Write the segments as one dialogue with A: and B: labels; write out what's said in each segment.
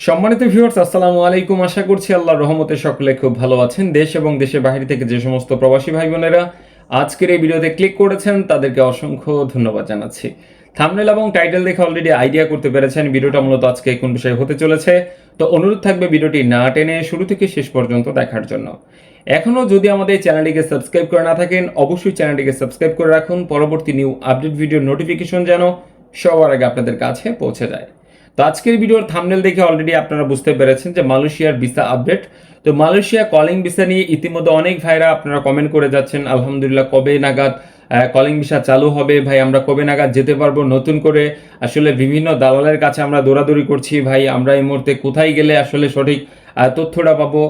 A: সম্মানিত ভিউয়ার্স আসসালামু আলাইকুম। আশা করছি আল্লাহর রহমতে সকলে খুব ভালো আছেন। দেশ এবং দেশের বাইরে থেকে যে সমস্ত প্রবাসী ভাই বোনেরা আজকের এই ভিডিওতে ক্লিক করেছেন, তাদেরকে অসংখ্য ধন্যবাদ জানাচ্ছি। থামনেল এবং টাইটেল দেখে অলরেডি আইডিয়া করতে পেরেছেন, ভিডিওটা মূলত আজকে কোন বিষয়ে হতে চলেছে। তো অনুরোধ থাকবে ভিডিওটি না টেনে শুরু থেকে শেষ পর্যন্ত দেখার জন্য। এখনও যদি আমাদের চ্যানেলটিকে সাবস্ক্রাইব করে না থাকেন, অবশ্যই চ্যানেলটিকে সাবস্ক্রাইব করে রাখুন। পরবর্তী নিউ আপডেট ভিডিও নোটিফিকেশন যেন সবার আগে আপনাদের কাছে পৌঁছে যায়। তো আজকের ভিডিওর থামনেল দেখে অলরেডি আপনারা বুঝতে পেরেছেন যে মালয়েশিয়ার ভিসা আপডেট তো মালয়েশিয়া কলিং ভিসা নিয়ে ইতিমধ্যে অনেক ভাইরা আপনারা কমেন্ট করে যাচ্ছেন, আলহামদুলিল্লাহ, কবে নাগাদ কলিং ভিসা চালু হবে? ভাই, আমরা কবে নাগাদ যেতে পারব? নতুন করে আসলে বিভিন্ন দালালের কাছে আমরা দৌড়াদৌড়ি করছি। ভাই, আমরা এই মুহূর্তে কোথায় গেলে আসলে সঠিক তথ্যটা পাবো?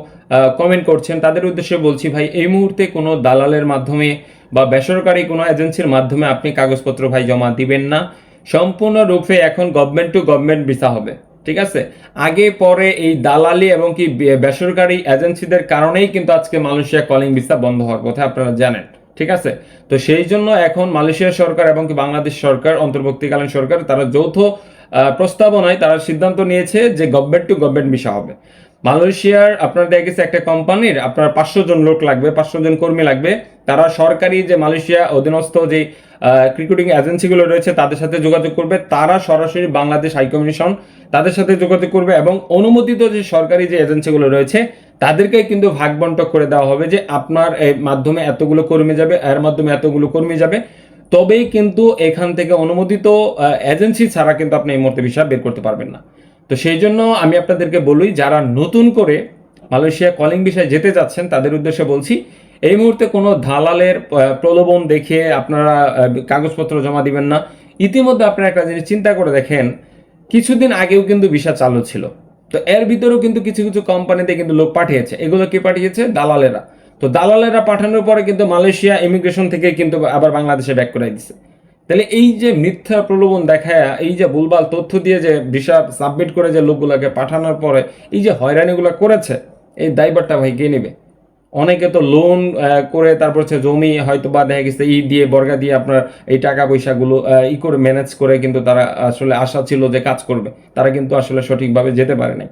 A: কমেন্ট করছেন। তাদের উদ্দেশ্যে বলছি, ভাই, এই মুহূর্তে কোনো দালালের মাধ্যমে বা বেসরকারি কোনো এজেন্সির মাধ্যমে আপনি কাগজপত্র ভাই জমা দিবেন না। সম্পূর্ণরূপে এখন গভর্নমেন্ট টু গভর্নমেন্ট ভিসা হবে, ঠিক আছে? আগে, পরে এই দালালি এবং কি বেসরকারি এজেন্সিদের কারণেই কিন্তু আজকে মালয়েশিয়া কলিং ভিসা বন্ধ হওয়ার কথা আপনারা জানেন, ঠিক আছে? তো সেই জন্য এখন মালয়েশিয়া সরকার এবং কি বাংলাদেশ সরকার, অন্তর্বর্তীকালীন সরকার, তারা যৌথ প্রস্তাবনায় তারা সিদ্ধান্ত নিয়েছে যে গভর্নমেন্ট টু গভর্নমেন্ট ভিসা হবে। মালয়েশিয়ার আপনার দেখা গেছে একটা কোম্পানির আপনার পাঁচশো জন লোক লাগবে, পাঁচশো জন কর্মী লাগবে। তারা সরকারি যে মালয়েশিয়া অধীনস্থ যে ক্রিকেটিং এজেন্সিগুলো রয়েছে, তাদের সাথে যোগাযোগ করবে। তারা সরাসরি বাংলাদেশ হাইকমিশন তাদের সাথে যোগাযোগ করবে এবং অনুমোদিত যে সরকারি যে এজেন্সিগুলো রয়েছে তাদেরকে কিন্তু ভাগ বন্টন করে দেওয়া হবে যে আপনার মাধ্যমে এতগুলো কর্মী যাবে, এর মাধ্যমে এতগুলো কর্মী যাবে। তবেই কিন্তু এখান থেকে অনুমোদিত এজেন্সি ছাড়া কিন্তু আপনি এই মুহূর্তে বিষয় বের করতে পারবেন না। তো সেই জন্য আমি আপনাদেরকে বলি যারা নতুন করে মালয়েশিয়া কলিং বিষয়ে যেতে যাচ্ছেন, তাদের উদ্দেশ্যে বলছি, এই মুহূর্তে কোনো দালালের প্রলোভন দেখে আপনারা কাগজপত্র জমা দিবেন না। ইতিমধ্যে আপনারা একটা জিনিস চিন্তা করে দেখেন, কিছুদিন আগেও কিন্তু ভিসা চালু ছিল। তো এর ভিতরেও কিন্তু কিছু কিছু কোম্পানিতে কিন্তু লোক পাঠিয়েছে। এগুলো কি পাঠিয়েছে? দালালেরা। তো দালালেরা পাঠানোর পরে কিন্তু মালয়েশিয়া ইমিগ্রেশন থেকে কিন্তু আবার বাংলাদেশে ব্যাক করে দিছে। তাহলে এই যে মিথ্যা প্রলোভন দেখায়, এই যে ভুলভাল তথ্য দিয়ে যে ভিসা সাবমিট করে যে লোকগুলোকে পাঠানোর পরে এই যে হয়রানিগুলো করেছে, এই দায়ভারটা ভাই কে নেবে? অনেকে তো লোন করে তারপর হচ্ছে জমি হয়তো বা দেখা গেছে ই দিয়ে, বর্গা দিয়ে আপনার এই টাকা পয়সাগুলো ই করে ম্যানেজ করে কিন্তু তারা আসলে আশা ছিল যে কাজ করবে। তারা কিন্তু আসলে সঠিকভাবে যেতে পারে নাই।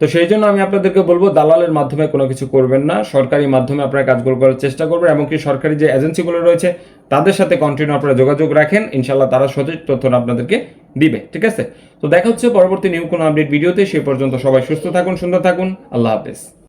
A: তো সেই জন্য আমি আপনাদেরকে বলব, দালালের মাধ্যমে কোনো কিছু করবেন না। সরকারি মাধ্যমে আপনারা কাজগুলো করার চেষ্টা করবেন, এমনকি সরকারি যে এজেন্সিগুলো রয়েছে, তাদের সাথে কন্টিনিউ আপনারা যোগাযোগ রাখেন। ইনশাল্লাহ তারা সঠিক তথ্য আপনাদেরকে দিবে, ঠিক আছে? তো দেখা হচ্ছে পরবর্তী নিউ কোনো আপডেট ভিডিওতে সে পর্যন্ত সবাই সুস্থ থাকুন, সুন্দর থাকুন। আল্লাহ হাফেজ।